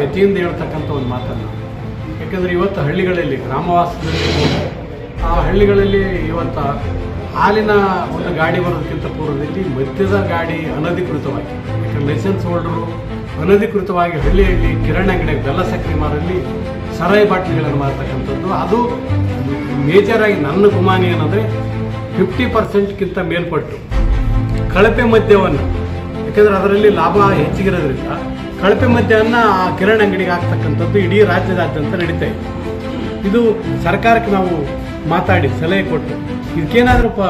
ವ್ಯಥೆಯಿಂದ ಹೇಳ್ತಕ್ಕಂಥ ಒಂದು ಮಾತನ್ನು. ಯಾಕಂದರೆ ಇವತ್ತು ಹಳ್ಳಿಗಳಲ್ಲಿ ಗ್ರಾಮವಾಸದಲ್ಲಿ ಆ ಹಳ್ಳಿಗಳಲ್ಲಿ ಇವತ್ತು ಹಾಲಿನ ಒಂದು ಗಾಡಿ ಬರೋದಕ್ಕಿಂತ ಪೂರ್ವದಲ್ಲಿ ಮದ್ಯದ ಗಾಡಿ ಅನಧಿಕೃತವಾಗಿ, ಯಾಕಂದರೆ ಲೈಸೆನ್ಸ್ ಹೋಲ್ಡರು ಅನಧಿಕೃತವಾಗಿ ಹಳ್ಳಿಯಲ್ಲಿ ಕಿರಣ ಅಂಗಡಿ ಬೆಲ್ಲ ಸಕ್ಕರೆ ಮಾರಲ್ಲಿ ಸರಾಯಿ ಬಾಟ್ಲಿಗಳನ್ನು ಮಾರ್ತಕ್ಕಂಥದ್ದು. ಅದು ಮೇಜರಾಗಿ ನನ್ನ ಗುಮಾನಿ ಏನಂದರೆ ಫಿಫ್ಟಿ ಪರ್ಸೆಂಟ್ಗಿಂತ ಮೇಲ್ಪಟ್ಟು ಕಳಪೆ ಮದ್ಯವನ್ನು. ಯಾಕಂದರೆ ಅದರಲ್ಲಿ ಲಾಭ ಹೆಚ್ಚಿಗಿರೋದ್ರಿಂದ ಕಳಪೆ ಮದ್ಯವನ್ನು ಆ ಕಿರಣ್ ಅಂಗಡಿಗೆ ಹಾಕ್ತಕ್ಕಂಥದ್ದು ಇಡೀ ರಾಜ್ಯದಾದ್ಯಂತ ನಡೀತಾ ಇದೆ. ಇದು ಸರ್ಕಾರಕ್ಕೆ ನಾವು ಮಾತಾಡಿ ಸಲಹೆ ಕೊಟ್ಟು ಇದಕ್ಕೇನಾದರೂ ಪ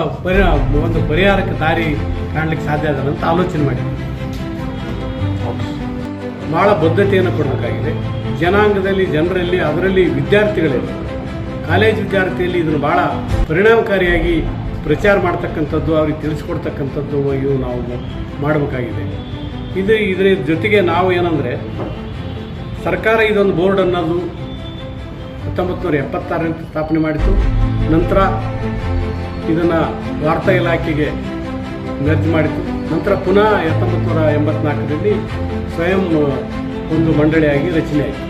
ಒಂದು ಪರಿಹಾರಕ್ಕೆ ದಾರಿ ಕಾಣಲಿಕ್ಕೆ ಸಾಧ್ಯ ಅದ ಅಂತ ಆಲೋಚನೆ ಮಾಡಿ ಭಾಳ ಬದ್ಧತೆಯನ್ನು ಕೊಡಬೇಕಾಗಿದೆ. ಜನಾಂಗದಲ್ಲಿ, ಜನರಲ್ಲಿ, ಅದರಲ್ಲಿ ವಿದ್ಯಾರ್ಥಿಗಳಲ್ಲಿ ಕಾಲೇಜ್ ವಿದ್ಯಾರ್ಥಿಯಲ್ಲಿ ಇದನ್ನು ಭಾಳ ಪರಿಣಾಮಕಾರಿಯಾಗಿ ಪ್ರಚಾರ ಮಾಡ್ತಕ್ಕಂಥದ್ದು, ಅವ್ರಿಗೆ ತಿಳಿಸ್ಕೊಡ್ತಕ್ಕಂಥದ್ದು ಇವು ನಾವು ಮಾಡಬೇಕಾಗಿದೆ. ಇದು ಇದರ ಜೊತೆಗೆ ನಾವು ಏನಂದರೆ ಸರ್ಕಾರ ಇದೊಂದು ಬೋರ್ಡ್ ಅನ್ನೋದು ಹತ್ತೊಂಬತ್ತು ನೂರ ಎಪ್ಪತ್ತಾರರಿಂದ ಸ್ಥಾಪನೆ ಮಾಡಿತು ನಂತರ ಇದನ್ನು ವಾರ್ತಾ ಇಲಾಖೆಗೆ ಮೆರ್ಜ್ ಮಾಡಿತು ನಂತರ ಪುನಃ ಹತ್ತೊಂಬತ್ತು ನೂರ ಎಂಬತ್ನಾಲ್ಕರಲ್ಲಿ ಸ್ವಯಂ ಒಂದು ಮಂಡಳಿಯಾಗಿ ರಚನೆ ಆಯಿತು.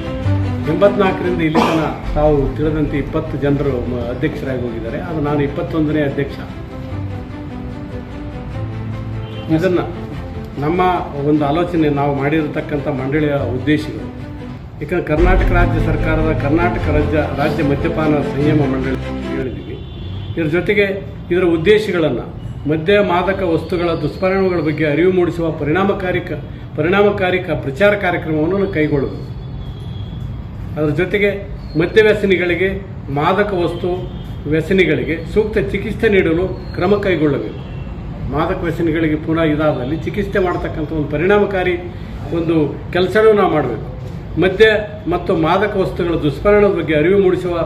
ಎಂಬತ್ನಾಲ್ಕರಿಂದ ಇಲ್ಲಿ ತನಕ ತಾವು ತಿಳಿದಂತೆ ಇಪ್ಪತ್ತು ಜನರು ಅಧ್ಯಕ್ಷರಾಗಿ ಹೋಗಿದ್ದಾರೆ. ಅದು ನಾನು ಇಪ್ಪತ್ತೊಂದನೇ ಅಧ್ಯಕ್ಷ. ಇದನ್ನು ನಮ್ಮ ಒಂದು ಆಲೋಚನೆ ನಾವು ಮಾಡಿರತಕ್ಕಂಥ ಮಂಡಳಿಯ ಉದ್ದೇಶಗಳು. ಯಾಕಂದರೆ ಕರ್ನಾಟಕ ರಾಜ್ಯ ಸರ್ಕಾರದ ಕರ್ನಾಟಕ ರಾಜ್ಯ ರಾಜ್ಯ ಮದ್ಯಪಾನ ಸಂಯಮ ಮಂಡಳಿ ಹೇಳಿದ್ದೀವಿ. ಇದರ ಜೊತೆಗೆ ಇದರ ಉದ್ದೇಶಗಳನ್ನು ಮದ್ಯ ಮಾದಕ ವಸ್ತುಗಳ ದುಷ್ಪರಿಣಾಮಗಳ ಬಗ್ಗೆ ಅರಿವು ಮೂಡಿಸುವ ಪರಿಣಾಮಕಾರಿ ಪರಿಣಾಮಕಾರಿ ಪ್ರಚಾರ ಕಾರ್ಯಕ್ರಮವನ್ನು ಕೈಗೊಳ್ಳಬೇಕು ಅದರ ಜೊತೆಗೆ ಮದ್ಯ ವ್ಯಸನಿಗಳಿಗೆ ಮಾದಕ ವಸ್ತು ವ್ಯಸನಿಗಳಿಗೆ ಸೂಕ್ತ ಚಿಕಿತ್ಸೆ ನೀಡಲು ಕ್ರಮ ಕೈಗೊಳ್ಳಬೇಕು. ಮಾದಕ ವ್ಯಸನಿಗಳಿಗೆ ಪುನಃ ಇದಾದಲ್ಲಿ ಚಿಕಿತ್ಸೆ ಮಾಡತಕ್ಕಂಥ ಒಂದು ಪರಿಣಾಮಕಾರಿ ಒಂದು ಕೆಲಸನೂ ನಾವು ಮಾಡಬೇಕು. ಮದ್ಯ ಮತ್ತು ಮಾದಕ ವಸ್ತುಗಳ ದುಷ್ಪರಿಣಾಮದ ಬಗ್ಗೆ ಅರಿವು ಮೂಡಿಸುವ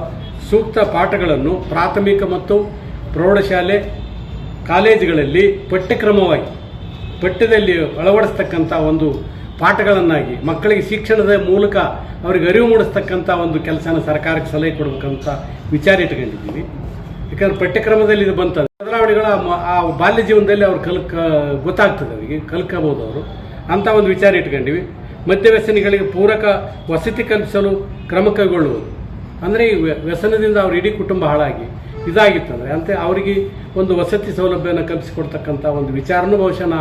ಸೂಕ್ತ ಪಾಠಗಳನ್ನು ಪ್ರಾಥಮಿಕ ಮತ್ತು ಪ್ರೌಢಶಾಲೆ ಕಾಲೇಜುಗಳಲ್ಲಿ ಪಠ್ಯಕ್ರಮವಾಗಿ, ಪಠ್ಯದಲ್ಲಿ ಅಳವಡಿಸ್ತಕ್ಕಂಥ ಒಂದು ಪಾಠಗಳನ್ನಾಗಿ, ಮಕ್ಕಳಿಗೆ ಶಿಕ್ಷಣದ ಮೂಲಕ ಅವರಿಗೆ ಅರಿವು ಮೂಡಿಸ್ತಕ್ಕಂಥ ಒಂದು ಕೆಲಸನ ಸರ್ಕಾರಕ್ಕೆ ಸಲಹೆ ಕೊಡಬೇಕಂತ ವಿಚಾರ ಇಟ್ಕೊಂಡಿದ್ದೀವಿ ಯಾಕಂದ್ರೆ ಪಠ್ಯಕ್ರಮದಲ್ಲಿ ಇದು ಬಂತ ಬದಲಾವಣೆಗಳ ಆ ಬಾಲ್ಯ ಜೀವನದಲ್ಲಿ ಅವ್ರು ಕಲ್ಕ, ಗೊತ್ತಾಗ್ತದೆ ಅವರಿಗೆ ಕಲ್ಕಬಹುದು ಅವರು. ಅಂತ ಒಂದು ವಿಚಾರ ಇಟ್ಕೊಂಡಿವಿ. ಮದ್ಯ ವ್ಯಸನಿಗಳಿಗೆ ಪೂರಕ ವಸತಿ ಕಲ್ಪಿಸಲು ಕ್ರಮ ಕೈಗೊಳ್ಳುವುದು. ಅಂದರೆ ಈ ವ್ಯ- ವ್ಯಸನದಿಂದ ಅವ್ರ ಇಡೀ ಕುಟುಂಬ ಹಾಳಾಗಿ ಇದಾಗಿತ್ತಂದರೆ, ಅಂತೆ ಅವರಿಗೆ ಒಂದು ವಸತಿ ಸೌಲಭ್ಯವನ್ನು ಕಲ್ಪಿಸಿಕೊಡ್ತಕ್ಕಂಥ ಒಂದು ವಿಚಾರನೂ ಬಹುಶಃ ನಾ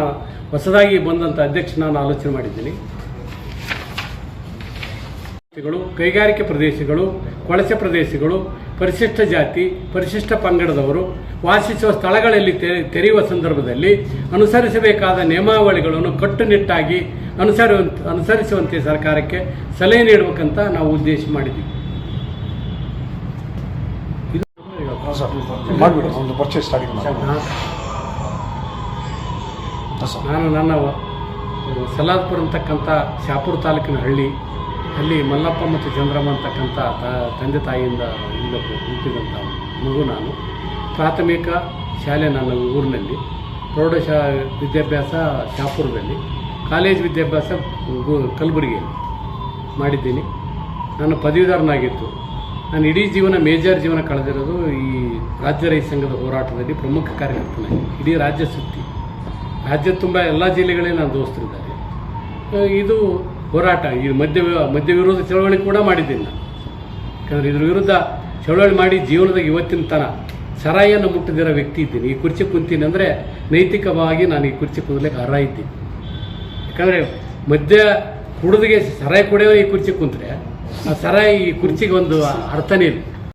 ಹೊಸದಾಗಿ ಬಂದಂಥ ಅಧ್ಯಕ್ಷ ನಾನು ಆಲೋಚನೆ ಮಾಡಿದ್ದೀನಿ. ಕೈಗಾರಿಕೆ ಪ್ರದೇಶಗಳು ಕೊಳಸೆ ಪ್ರದೇಶಗಳು ಪರಿಶಿಷ್ಟ ಜಾತಿ ಪರಿಶಿಷ್ಟ ಪಂಗಡದವರು ವಾಸಿಸುವ ಸ್ಥಳಗಳಲ್ಲಿ ತೆರೆ- ತೆರೆಯುವ ಸಂದರ್ಭದಲ್ಲಿ ಅನುಸರಿಸಬೇಕಾದ ನಿಯಮಾವಳಿಗಳನ್ನು ಕಟ್ಟುನಿಟ್ಟಾಗಿ ಅನುಸರಿ ಅನುಸರಿಸುವಂತೆ ಸರ್ಕಾರಕ್ಕೆ ಸಲಹೆ ನೀಡಬೇಕಂತ ನಾವು ಉದ್ದೇಶ ಮಾಡಿದ್ದೀವಿ. ನಾನು- ನನ್ನ ಸಲಾದ್ಪುರ ಅಂತಕ್ಕಂಥ ಶಾಪುರ ತಾಲೂಕಿನ ಹಳ್ಳಿ ಅಲ್ಲಿ ಮಲ್ಲಪ್ಪ ಮತ್ತು ಚಂದ್ರಮ್ಮ ಅಂತಕ್ಕಂಥ ತ- ತಂದೆ ತಾಯಿಯಿಂದ ಇಲ್ಲ ಹುಟ್ಟಿದಂಥ ಮಗು ನಾನು. ಪ್ರಾಥಮಿಕ ಶಾಲೆ ನನ್ನ ಊರಿನಲ್ಲಿ, ಪ್ರೌಢಶಾ, ವಿದ್ಯಾಭ್ಯಾಸ ಶಾಪುರದಲ್ಲಿ, ಕಾಲೇಜ್ ವಿದ್ಯಾಭ್ಯಾಸ ಕಲಬುರಗಿಯಲ್ಲಿ ಮಾಡಿದ್ದೀನಿ. ನಾನು ಪದವೀಧರನಾಗಿತ್ತು ನಾನು ಇಡೀ ಜೀವನ ಮೇಜರ್ ಜೀವನ ಕಳೆದಿರೋದು ಈ ರಾಜ್ಯ ರೈತ ಸಂಘದ ಹೋರಾಟದಲ್ಲಿ ಪ್ರಮುಖ ಕಾರ್ಯಕರ್ತನಾಗಿ, ಇಡೀ ರಾಜ್ಯ ಸುತ್ತಿ. ರಾಜ್ಯ ತುಂಬ ಎಲ್ಲ ಜಿಲ್ಲೆಗಳಲ್ಲಿ ನಾನು ದೋಸ್ತರಿದ್ದಾರೆ. ಇದು ಹೋರಾಟ, ಈ ಮದ್ಯ ಮದ್ಯ ವಿರೋಧ ಚಳವಳಿ ಕೂಡ ಮಾಡಿದ್ದೀನಿ ಯಾಕಂದರೆ ಇದ್ರ ವಿರುದ್ಧ ಚಳವಳಿ ಮಾಡಿ ಜೀವನದಾಗ ಇವತ್ತಿನ ತನ ಸರಾಯನ್ನು ಮುಟ್ಟದಿರೋ ವ್ಯಕ್ತಿ ಇದ್ದೀನಿ. ಈ ಕುರ್ಚಿ ಕುಂತೀನಿ ಅಂದರೆ ನೈತಿಕವಾಗಿ ನಾನು ಈ ಕುರ್ಚಿ ಕುಂದಲಿಕ್ಕೆ ಅರ್ಹ ಇದ್ದೀನಿ. ಯಾಕಂದರೆ ಮದ್ಯ ಕುಡಿದಿಗೆ ಸರಾಯಿ ಕುಡಿಯೋ ಈ ಕುರ್ಚಿ ಕುಂತ್ರೆ, ಆ ಸರಾಯಿ ಈ ಕುರ್ಚಿಗೆ ಒಂದು ಅರ್ಥನೇ ಇಲ್ಲ.